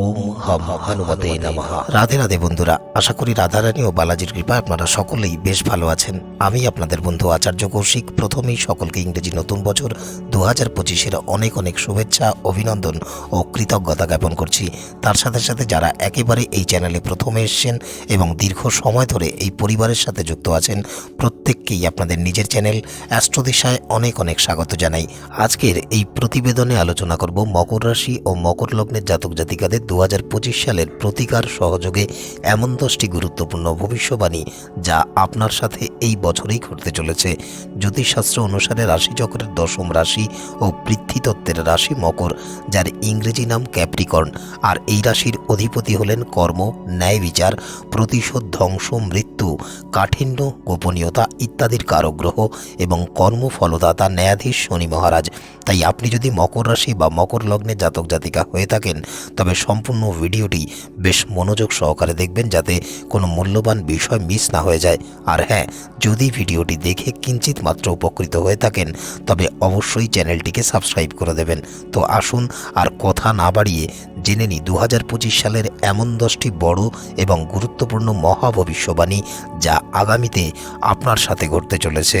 ওম রাধে রাধে বন্ধুরা, আশা করি রাধারানী ও বালাজির কৃপায় আপনারা সকলেই বেশ ভালো আছেন। আমি আপনাদের বন্ধু আচার্য কৌশিক, প্রথমেই সকলকে ইংরেজি নতুন বছর দু হাজার পঁচিশের অনেক অনেক শুভেচ্ছা, অভিনন্দন ও কৃতজ্ঞতা জ্ঞাপন করছি। তার সাথে সাথে যারা একেবারে এই চ্যানেলে প্রথমে এসছেন এবং দীর্ঘ সময় ধরে এই পরিবারের সাথে যুক্ত আছেন, প্রত্যেককেই আপনাদের নিজের চ্যানেল অ্যাস্ট্রোদিশায় অনেক অনেক স্বাগত জানাই। আজকের এই প্রতিবেদনে আলোচনা করব মকর রাশি ও মকর লগ্নের জাতক জাতিকাদের দু হাজার পঁচিশ সালের প্রতিকার সহযোগে এমন দশটি গুরুত্বপূর্ণ ভবিষ্যবাণী যা আপনার সাথে এই বছরেই ঘটতে চলেছে। জ্যোতিষশাস্ত্র অনুসারে রাশিচক্রের দশম রাশি ও পৃথ্বীতত্ত্বের রাশি মকর, যার ইংরেজি নাম ক্যাপ্রিকর্ন, আর এই রাশির অধিপতি হলেন কর্ম, ন্যায় বিচার, প্রতিশোধ, ধ্বংস, মৃত্যু, কাঠিন্য, গোপনীয়তা ইত্যাদির কারগ্রহ এবং কর্মফলদাতা ন্যায়াধীশ শনি মহারাজ। তাই আপনি যদি মকর রাশি বা মকর লগ্নের জাতক জাতিকা হয়ে থাকেন, তবে সম্পূর্ণ ভিডিওটি বেশ মনোযোগ সহকারে দেখবেন যাতে কোনো মূল্যবান বিষয় মিস না হয়ে যায়। আর হ্যাঁ যদি ভিডিওটি দেখে কিঞ্চিত মাত্র উপকৃত হয়ে থাকেন, তবে অবশ্যই চ্যানেলটিকে সাবস্ক্রাইব করে দেবেন। তো আসুন আর কথা না বাড়িয়ে জেনে নিই দু হাজার পঁচিশ সালের এমন দশটি বড় এবং গুরুত্বপূর্ণ মহা ভবিষ্যবাণী যা আগামীতে আপনার সাথে ঘটতে চলেছে।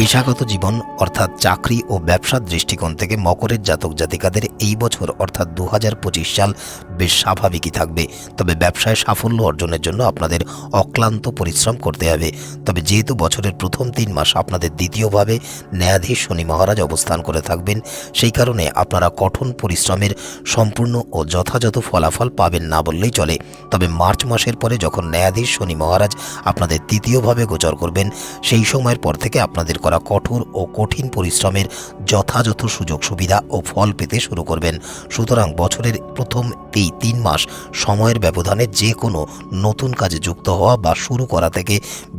পেশাগত জীবন, অর্থাৎ চাকরি ও ব্যবসার দৃষ্টিকোণ থেকে মকরের জাতক জাতিকাদের এই বছর, অর্থাৎ দু হাজার পঁচিশ সাল, বেশ স্বাভাবিকই থাকবে। তবে ব্যবসায় সাফল্য অর্জনের জন্য আপনাদের অক্লান্ত পরিশ্রম করতে হবে। তবে যেহেতু বছরের প্রথম তিন মাস আপনাদের দ্বিতীয়ভাবে ন্যায়াধীশ শনি মহারাজ অবস্থান করে থাকবেন, সেই কারণে আপনারা কঠোর পরিশ্রমের সম্পূর্ণ ও যথাযথ ফলাফল পাবেন না বললেই চলে। তবে মার্চ মাসের পরে যখন ন্যায়াধীশ শনি মহারাজ আপনাদের তৃতীয়ভাবে গোচর করবেন, সেই সময়ের পর থেকে আপনাদের করা কঠোর ও কঠিন পরিশ্রমের যথাযথ সুযোগ, সুবিধা ও ফল পেতে শুরু করবেন। সুতরাং বছরের প্রথম এই তিন মাস সময়ের ব্যবধানে যে কোনো নতুন কাজে যুক্ত হওয়া বা শুরু করা থেকে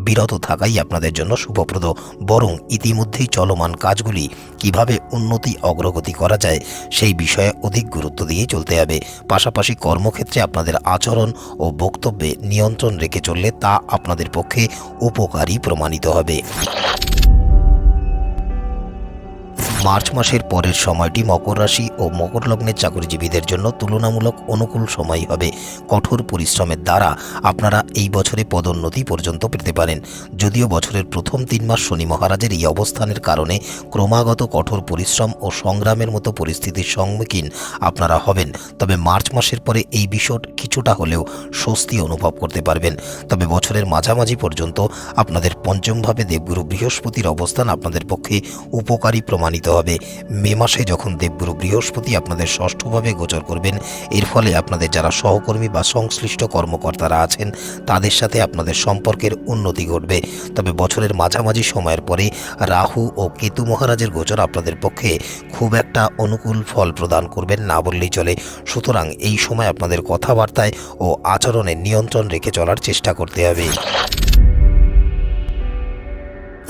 বিরত থাকাই আপনাদের জন্য শুভপ্রদ। বরং ইতিমধ্যেই চলমান কাজগুলি কীভাবে উন্নতি, অগ্রগতি করা যায় সেই বিষয়ে অধিক গুরুত্ব দিয়ে চলতে হবে। পাশাপাশি কর্মক্ষেত্রে আপনাদের আচরণ ও বক্তব্যে নিয়ন্ত্রণ রেখে চললে তা আপনাদের পক্ষে উপকারী প্রমাণিত হবে। মার্চ মাসের পরের সময়টি মকর রাশি ও মকর লগ্নের চাকরিজীবীদের জন্য তুলনামূলক অনুকূল সময় হবে। কঠোর পরিশ্রমের দ্বারা আপনারা এই বছরে পদোন্নতি পর্যন্ত পেতে পারেন। যদিও বছরের প্রথম তিন মাস শনি মহারাজের এই অবস্থানের কারণে ক্রমাগত কঠোর পরিশ্রম ও সংগ্রামের মতো পরিস্থিতির সম্মুখীন আপনারা হবেন। তবে মার্চ মাসের পরে এই বিষয় কিছুটা হলেও স্বস্তি অনুভব করতে পারবেন। তবে বছরের মাঝামাঝি পর্যন্ত আপনাদের পঞ্চমভাবে দেবগুরু বৃহস্পতির অবস্থান আপনাদের পক্ষে উপকারী প্রমাণিত হবে। মে মাসে যখন দেবগুরু বৃহস্পতি আপনাদের ষষ্ঠভাবে গোচর করবেন, এর ফলে আপনাদের যারা সহকর্মী বা সংশ্লিষ্ট কর্মকর্তারা আছেন, তাদের সাথে আপনাদের সম্পর্কের উন্নতি ঘটবে। তবে বছরের মাঝামাঝি সময়ের পরে রাহু ও কেতু মহারাজের গোচর আপনাদের পক্ষে খুব একটা অনুকূল ফল প্রদান করবেন না বললেই চলে। সুতরাং এই সময় আপনাদের কথাবার্তায় ও আচরণে নিয়ন্ত্রণ রেখে চলার চেষ্টা করতে হবে।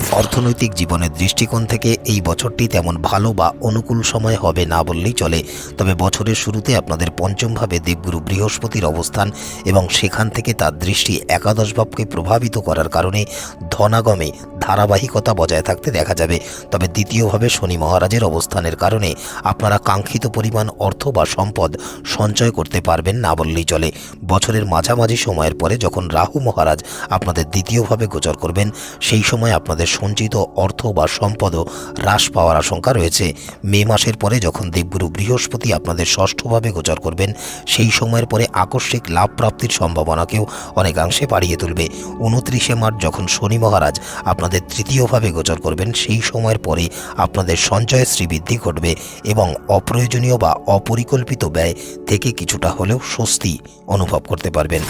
অর্থনৈতিক জীবনের দৃষ্টিকোণ থেকে এই বছরটি তেমন ভালো বা অনুকূল সময় হবে না বললেই চলে। তবে বছরের শুরুতে আপনাদের পঞ্চমভাবে দেবগুরু বৃহস্পতির অবস্থান এবং সেখান থেকে তার দৃষ্টি একাদশ ভাবকে প্রভাবিত করার কারণে ধনাগমে ধারাবাহিকতা বজায় থাকতে দেখা যাবে। তবে দ্বিতীয়ভাবে শনি মহারাজের অবস্থানের কারণে আপনারা কাঙ্ক্ষিত পরিমাণ অর্থ বা সম্পদ সঞ্চয় করতে পারবেন না বললেই চলে। বছরের মাঝামাঝি সময়ের পরে যখন রাহু মহারাজ আপনাদের দ্বিতীয়ভাবে গোচর করবেন, সেই সময় আপনাদের সঞ্চিত অর্থ বা সম্পদও হ্রাস পাওয়ার আশঙ্কা রয়েছে। মে মাসের পরে যখন দেবগুরু বৃহস্পতি আপনাদের ষষ্ঠভাবে গোচর করবেন, সেই সময়ের পরে আকস্মিক লাভ প্রাপ্তির সম্ভাবনাকেও অনেকাংশে বাড়িয়ে তুলবে। উনত্রিশে মার্চ যখন শনি মহারাজ আপনাদের তৃতীয়ভাবে গোচর করবেন, সেই সময়ের পরে আপনাদের সঞ্চয়ের শ্রীবৃদ্ধি ঘটবে এবং অপ্রয়োজনীয় বা অপরিকল্পিত ব্যয় থেকে কিছুটা হলেও স্বস্তি অনুভব করতে পারবেন।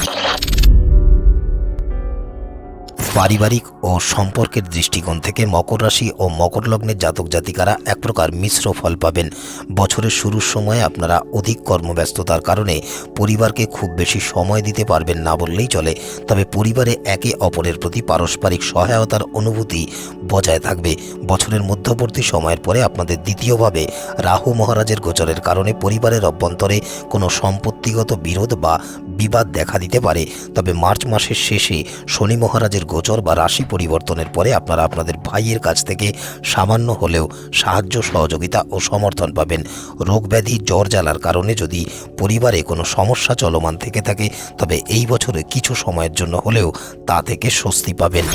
পারিবারিক ও সম্পর্কের দৃষ্টিকোণ থেকে মকর রাশি ও মকর লগ্নের জাতক জাতিকারা এক প্রকার মিশ্র ফল পাবেন। বছরের শুরুর সময়ে আপনারা অধিক কর্মব্যস্ততার কারণে পরিবারকে খুব বেশি সময় দিতে পারবেন না বললেই চলে। তবে পরিবারে একে অপরের প্রতি পারস্পরিক সহায়তার অনুভূতি বজায় থাকবে। বছরের মধ্যবর্তী সময়ের পরে আপনাদের দ্বিতীয়ভাবে রাহু মহারাজের গোচরের কারণে পরিবারের অভ্যন্তরে কোনো সম্পত্তিগত বিরোধ বা বিবাদ দেখা দিতে পারে। তবে মার্চ মাসের শেষে শনি মহারাজের গোচর বা রাশি পরিবর্তনের পরে আপনারা আপনাদের ভাইয়ের কাছ থেকে সামান্য হলেও সাহায্য, সহযোগিতা ও সমর্থন পাবেন। রোগ ব্যাধি, জ্বর জ্বালার কারণে যদি পরিবারে কোনো সমস্যা চলমান থেকে থাকে, তবে এই বছরে কিছু সময়ের জন্য হলেও তা থেকে স্বস্তি পাবেন।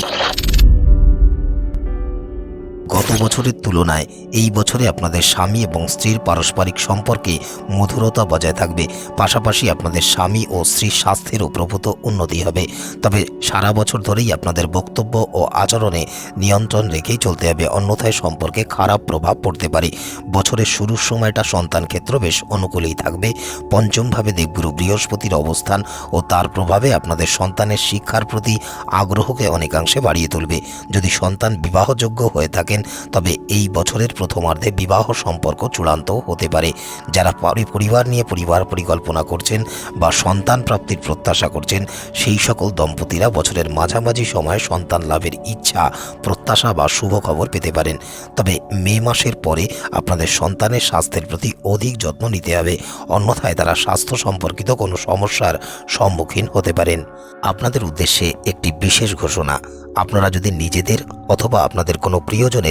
গত বছরের তুলনায় এই বছরে আপনাদের স্বামী এবং স্ত্রীর পারস্পরিক সম্পর্কে মধুরতা বজায় থাকবে। পাশাপাশি আপনাদের স্বামী ও স্ত্রীর স্বাস্থ্যেরও প্রভূত উন্নতি হবে। তবে সারা বছর ধরেই আপনাদের বক্তব্য ও আচরণে নিয়ন্ত্রণ রেখেই চলতে হবে। অন্যথায় সম্পর্কে খারাপ প্রভাব পড়তে পারে। বছরের শুরুর সময়টা সন্তান ক্ষেত্র বেশ অনুকূলেই থাকবে। পঞ্চমভাবে দেবগুরু বৃহস্পতির অবস্থান ও তার প্রভাবে আপনাদের সন্তানের শিক্ষার প্রতি আগ্রহকে অনেকাংশে বাড়িয়ে তুলবে। যদি সন্তান বিবাহযোগ্য হয়ে থাকেন তবে এই বছরের প্রথমার্ধে বিবাহ সম্পর্ক চূড়ান্ত হতে পারে। যারা পরিবার নিয়ে পরিবার পরিকল্পনা করছেন বা সন্তান প্রাপ্তির প্রত্যাশা করছেন, সেই সকল দম্পতিরা বছরের মাঝামাঝি সময়ে সন্তান লাভের ইচ্ছা, প্রত্যাশা বা শুভ খবর পেতে পারেন। তবে মে মাসের পরে আপনাদের সন্তানের স্বাস্থ্যের প্রতি অধিক যত্ন নিতে হবে। অন্যথায় তারা স্বাস্থ্য সম্পর্কিত কোনো সমস্যার সম্মুখীন হতে পারেন। আপনাদের উদ্দেশ্যে একটি বিশেষ ঘোষণা। আপনারা যদি নিজেদের অথবা আপনাদের কোনো প্রিয়জনের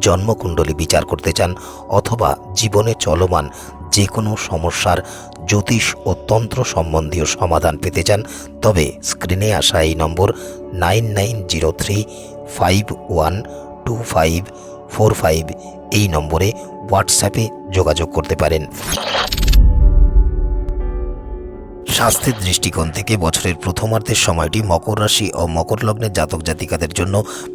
জন্মকুণ্ডলী বিচার করতে চান অথবা জীবনে চলমান যে কোনো সমস্যার জ্যোতিষ ও তন্ত্র সম্বন্ধীয় সমাধান পেতে চান, তবে স্ক্রিনে আসা এই number nine nine zero three five one two five four five এই নম্বরে হোয়াটসঅ্যাপে যোগাযোগ করতে পারেন। স্বাস্থ্যের দৃষ্টিকোণ থেকে বছরের প্রথমার্ধের সময়টি মকর রাশি ও মকর লগ্নের জাতক জাতিকাদের জন্য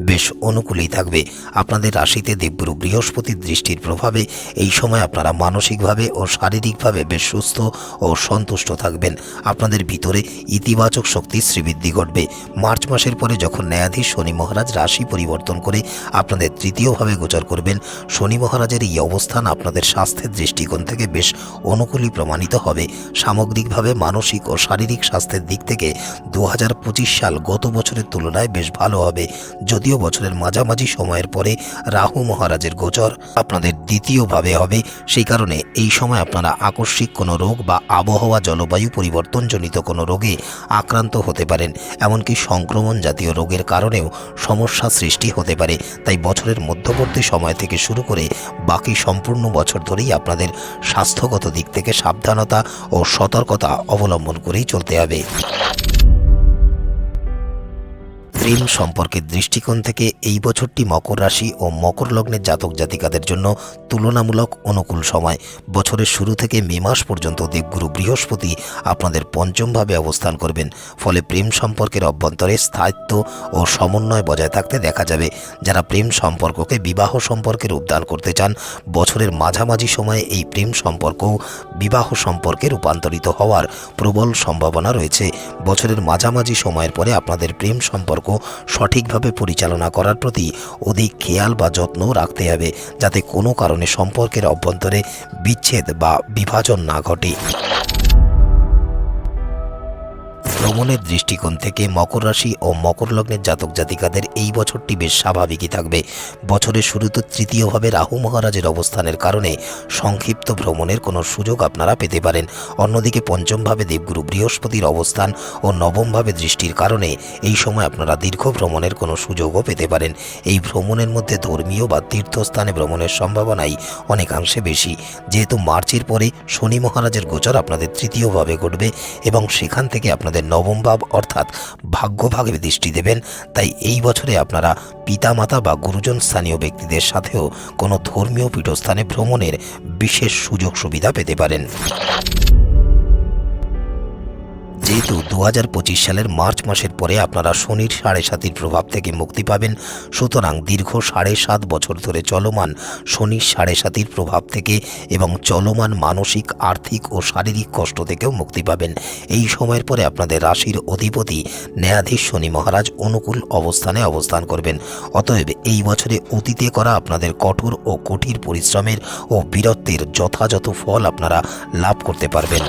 বেশ অনুকূলেই থাকবে। আপনাদের রাশিতে দেবগুরু বৃহস্পতির দৃষ্টির প্রভাবে এই সময় আপনারা মানসিকভাবে ও শারীরিকভাবে বেশ সুস্থ ও সন্তুষ্ট থাকবেন। আপনাদের ভিতরে ইতিবাচক শক্তির শ্রীবৃদ্ধি ঘটবে। মার্চ মাসের পরে যখন ন্যায়াধীশ শনি মহারাজ রাশি পরিবর্তন করে আপনাদের তৃতীয়ভাবে গোচর করবেন, শনি মহারাজের এই অবস্থান আপনাদের স্বাস্থ্যের দৃষ্টিকোণ থেকে বেশ অনুকূলই প্রমাণিত হবে। সামগ্রিকভাবে মানসিক ও শারীরিক স্বাস্থ্যের দিক থেকে দু হাজার পঁচিশ সাল গত বছরের তুলনায় বেশ ভালো হবে। যদিও বছরের মাঝামাঝি সময়ের পরে রাহু মহারাজের গোচর আপনাদের দ্বিতীয়ভাবে হবে। সেই কারণে এই সময় আপনারা আকস্মিক কোনো রোগ বা আবহাওয়া জলবায়ু পরিবর্তনজনিত কোনো রোগে আক্রান্ত হতে পারেন। এমনকি সংক্রমণ জাতীয় রোগের কারণেও সমস্যা সৃষ্টি হতে পারে। তাই বছরের মধ্যবর্তী সময় থেকে শুরু করে বাকি সম্পূর্ণ বছর ধরেই আপনাদের স্বাস্থ্যগত দিক থেকে সাবধানতা ও সতর্কতা অবলম্বন করেই চলতে হবে। প্রেম সম্পর্কের দৃষ্টিকোণ থেকে এই বছরটি মকর রাশি ও মকর লগ্নের জাতক জাতিকাদের জন্য তুলনামূলক অনুকূল সময়। বছরের শুরু থেকে মে মাস পর্যন্ত দেবগুরু বৃহস্পতি আপনাদের পঞ্চমভাবে অবস্থান করবেন। ফলে প্রেম সম্পর্কের অভ্যন্তরে স্থায়িত্ব ও সমন্বয় বজায় থাকতে দেখা যাবে। যারা প্রেম সম্পর্ককে বিবাহ সম্পর্কে রূপদান করতে চান, বছরের মাঝামাঝি সময়ে এই প্রেম সম্পর্কও বিবাহ সম্পর্কে রূপান্তরিত হওয়ার প্রবল সম্ভাবনা রয়েছে। বছরের মাঝামাঝি সময়ের পরে আপনাদের প্রেম সম্পর্ক সঠিকভাবে পরিচালনা করার প্রতি অধিক খেয়াল বা যত্ন রাখতে হবে যাতে কোনো কারণে সম্পর্কের অভ্যন্তরে বিচ্ছেদ বা বিভাজন না ঘটে। ভ্রমণের দৃষ্টিকোণ থেকে মকর রাশি ও মকর লগ্নের জাতক জাতিকাদের এই বছরটি বেশ স্বাভাবিকই থাকবে। বছরের শুরুতে তৃতীয়ভাবে রাহু মহারাজের অবস্থানের কারণে সংক্ষিপ্ত ভ্রমণের কোনো সুযোগ আপনারা পেতে পারেন। অন্যদিকে পঞ্চমভাবে দেবগুরু বৃহস্পতির অবস্থান ও নবমভাবে দৃষ্টির কারণে এই সময় আপনারা দীর্ঘ ভ্রমণের কোনো সুযোগও পেতে পারেন। এই ভ্রমণের মধ্যে ধর্মীয় বা তীর্থস্থানে ভ্রমণের সম্ভাবনাই অনেকাংশে বেশি। যেহেতু মার্চের পরে শনি মহারাজের গোচর আপনাদের তৃতীয়ভাবে ঘটবে এবং সেখান থেকে আপনাদের নবম ভাব অর্থাৎ ভাগ্যভাগে দৃষ্টি দেবেন, তাই এই বছরে আপনারা পিতামাতা বা গুরুজন স্থানীয় ব্যক্তিদের সাথেও কোনো ধর্মীয় পীঠস্থানে ভ্রমণের বিশেষ সুযোগ সুবিধা পেতে পারেন। যেহেতু দু হাজার পঁচিশ সালের মার্চ মাসের পরে আপনারা শনির সাড়ে সাতির প্রভাব থেকে মুক্তি পাবেন, সুতরাং দীর্ঘ সাড়ে সাত বছর ধরে চলমান শনির সাড়ে সাতির প্রভাব থেকে এবং চলমান মানসিক, আর্থিক ও শারীরিক কষ্ট থেকেও মুক্তি পাবেন। এই সময়ের পরে আপনাদের রাশির অধিপতি ন্যায়াধীশ শনি মহারাজ অনুকূল অবস্থানে অবস্থান করবেন। অতএব এই বছরে অতীতে করা আপনাদের কঠোর ও কঠিন পরিশ্রমের ও বীরত্বের যথাযথ ফল আপনারা লাভ করতে পারবেন।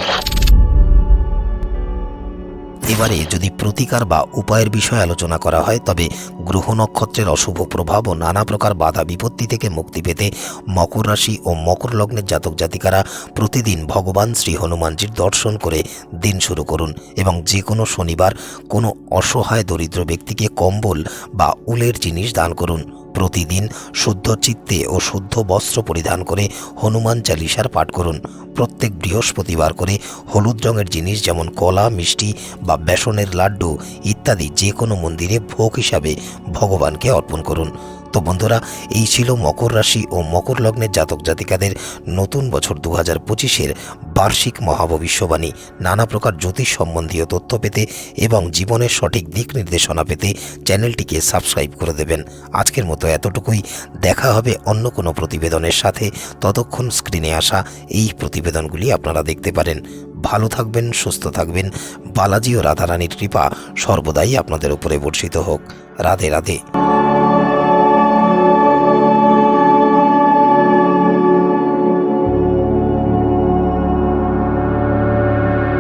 এবারে যদি প্রতিকার বা উপায়ের বিষয়ে আলোচনা করা হয়, তবে গ্রহ নক্ষত্রের অশুভ প্রভাব ও নানা প্রকার বাধা বিপত্তি থেকে মুক্তি পেতে মকর রাশি ও মকর লগ্নের জাতক জাতিকারা প্রতিদিন ভগবান শ্রী হনুমানজির দর্শন করে দিন শুরু করুন এবং যে কোনো শনিবার কোনো অসহায় দরিদ্র ব্যক্তিকে কম্বল বা উলের জিনিস দান করুন। প্রতিদিন শুদ্ধ চিত্তে ও শুদ্ধ বস্ত্র পরিধান করে হনুমান চালিসার পাঠ করুন। প্রত্যেক বৃহস্পতিবার করে হলুদ রঙের জিনিস যেমন কলা, মিষ্টি বা বেসনের লাড্ডু ইত্যাদি যে কোনো মন্দিরে ভোগ হিসাবে ভগবানকে অর্পণ করুন। তো বন্ধুরা, এই ছিল মকর রাশি ও মকর লগ্নের জাতক জাতিকাদের নতুন বছর দু হাজার পঁচিশের বার্ষিক মহাভবিষ্যবাণী। নানা প্রকার জ্যোতিষ সম্বন্ধীয় তথ্য পেতে এবং জীবনের সঠিক দিক নির্দেশনা পেতে চ্যানেলটিকে সাবস্ক্রাইব করে দেবেন। আজকের মতো এতটুকুই। দেখা হবে অন্য কোনো প্রতিবেদনের সাথে। ততক্ষণ স্ক্রিনে আসা এই প্রতিবেদনগুলি আপনারা দেখতে পারেন। ভালো থাকবেন, সুস্থ থাকবেন। বালাজি ও রাধারানীর কৃপা সর্বদাই আপনাদের উপরে বর্ষিত হোক। রাধে রাধে।